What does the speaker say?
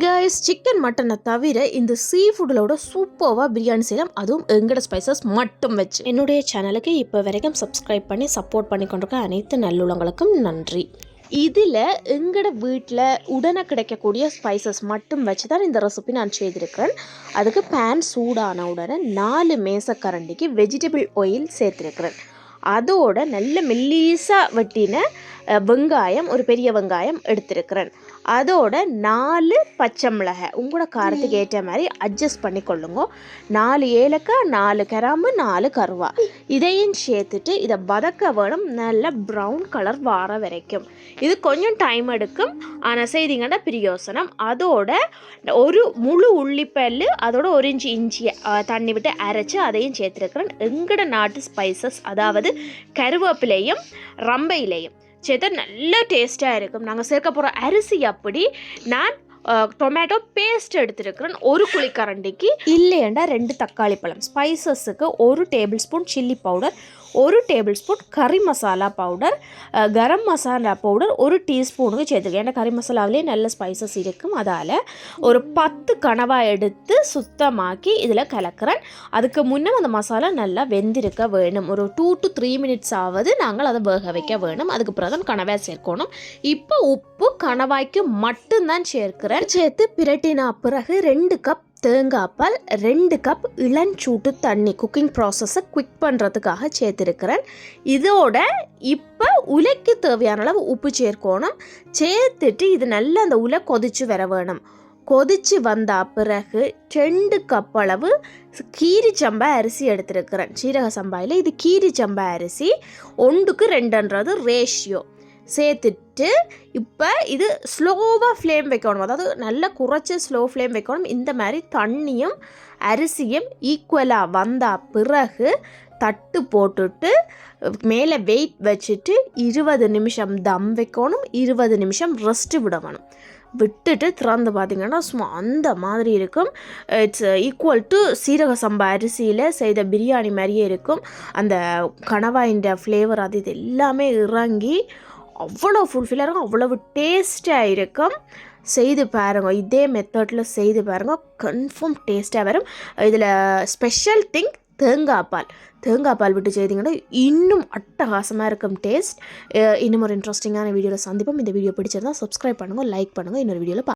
Guys chicken மட்டனை தவிர இந்த சீ ஃபுட்டோட சூப்பராக பிரியாணி செய்யலாம். அதுவும் எங்கட ஸ்பைசஸ் மட்டும் வச்சு. என்னுடைய சேனலுக்கு இப்போ வரைக்கும் சப்ஸ்கிரைப் பண்ணி சப்போர்ட் பண்ணி கொண்டிருக்க அனைத்து நல்லுள்ளங்களுக்கும் நன்றி. இதில் எங்களோட வீட்டில் உடனே கிடைக்கக்கூடிய ஸ்பைசஸ் மட்டும் வச்சு தான் இந்த ரெசிபி நான் செய்திருக்கிறேன். அதுக்கு பேன் சூடான உடனே நாலு மேசக்கரண்டிக்கு வெஜிடபிள் ஆயில் சேர்த்துருக்கிறேன். அதோட நல்ல மெல்லீஸாக வெட்டின வெங்காயம் ஒரு பெரிய வெங்காயம் எடுத்திருக்கிறேன். அதோட நாலு பச்சை மிளகாய். உங்களோட காரத்துக்கு ஏற்ற மாதிரி அட்ஜஸ்ட் பண்ணி கொள்ளுங்க. நாலு ஏலக்காய் நாலு கிராம்பு நாலு கருவா. இதையும் சேர்த்துட்டு இதை வதக்க வேணும். நல்ல ப்ரௌன் கலர் வர வரைக்கும். இது கொஞ்சம் டைம் எடுக்கும். ஆனால் செய்தீங்கன்னா பிரியோசனம். அதோட ஒரு முழு உள்ளிப்பல்லு அதோட ஒரு இஞ்சி அஹ், தண்ணி விட்டு அரைச்சி அதையும் சேர்த்துருக்கிறேன். எங்கட நாட்டு ஸ்பைசஸ் அதாவது கருவேப்பிலையும் ரம்பையிலையும். சேர்த்தா நல்ல டேஸ்ட்டாக இருக்கும். நாங்கள் சேர்க்க போகிற அரிசி அப்படி நான் டொமேட்டோ பேஸ்ட் எடுத்துருக்கிறேன். ஒரு குழிக்கரண்டிக்கு இல்லையண்டா ரெண்டு தக்காளி பழம். ஸ்பைசஸுக்கு ஒரு டேபிள் ஸ்பூன் சில்லி பவுடர் ஒரு டேபிள் ஸ்பூன் கறி மசாலா பவுடர் கரம் மசாலா பவுடர் ஒரு டீஸ்பூனுக்கு சேர்த்துருக்கேன் ஏன்னா கறி மசாலாவிலே நல்ல ஸ்பைசஸ் இருக்கும். அதால் ஒரு பத்து கனவாக எடுத்து சுத்தமாக்கி இதில் கலக்கிறேன். அதுக்கு முன்னே அந்த மசாலா நல்லா வெந்திருக்க வேணும். ஒரு டூ டு த்ரீ மினிட்ஸ் ஆவது நாங்கள் அதை வேக வைக்க வேணும். அதுக்கு பிறகு தான் கனவாய் சேர்க்கணும். இப்போ உப்பு கணவாய்க்கு மட்டும்தான் சேர்க்கிறேன். சேர்த்து பிரட்டினா பிறகு ரெண்டு கப் தேங்காய் பால் ரெண்டு கப் இளஞ்சூட்டு தண்ணி. குக்கிங் ப்ராசஸை குவிக் பண்ணுறதுக்காக சேர்த்துருக்கிறேன். இதோட இப்போ உலைக்கு தேவையான அளவு உப்பு சேர்க்கணும். சேர்த்துட்டு இது நல்லா அந்த உலை கொதிச்சு வர வேணும். கொதிச்சு வந்த பிறகு ரெண்டு கப் அளவு கீரி சம்பா அரிசி எடுத்திருக்கிறேன். சீரக சம்பாயில் இது கீரி சம்பா அரிசி. ஒன்றுக்கு ரெண்டுன்றது ரேஷியோ சேர்த்துட்டு இப்போ இது ஸ்லோவாக ஃப்ளேம் வைக்கணும். அதாவது நல்லா குறைச்சி ஸ்லோ ஃப்ளேம் வைக்கணும். இந்த மாதிரி தண்ணியும் அரிசியும் ஈக்குவலாக வந்தால் பிறகு தட்டு போட்டுட்டு மேலே வெயிட் வச்சுட்டு இருபது நிமிஷம் தம் வைக்கணும். இருபது நிமிஷம் ரெஸ்ட் விடணும். விட்டுட்டு திறந்து பார்த்திங்கன்னா சும்மா அந்த மாதிரி இருக்கும். இட்ஸ் ஈக்குவல் டு சீரக சம்பா அரிசியில் செய்த பிரியாணி மாதிரியே இருக்கும். அந்த கணவாயின் ஃப்ளேவர் அது இது எல்லாமே இறங்கி அவ்வளோ ஃபுல்ஃபில்லாக இருக்கும். அவ்வளவு டேஸ்ட்டாக இருக்கும். செய்து பாருங்க. இதே மெத்தடில் செய்து பாருங்க. கன்ஃபார்ம் டேஸ்ட்டாக வரும். இதில் ஸ்பெஷல் திங் தேங்காய் பால். தேங்காய் பால் விட்டு செய்தீங்கன்னா இன்னும் அட்டகாசமாக இருக்கும் டேஸ்ட் இன்னும் ஒரு இன்ட்ரெஸ்டிங்கான வீடியோவில் சந்திப்போம். இந்த வீடியோ பிடிச்சிருந்தால் சப்ஸ்கிரைப் பண்ணுங்கள் லைக் பண்ணுங்கள் இன்னொரு வீடியோவில்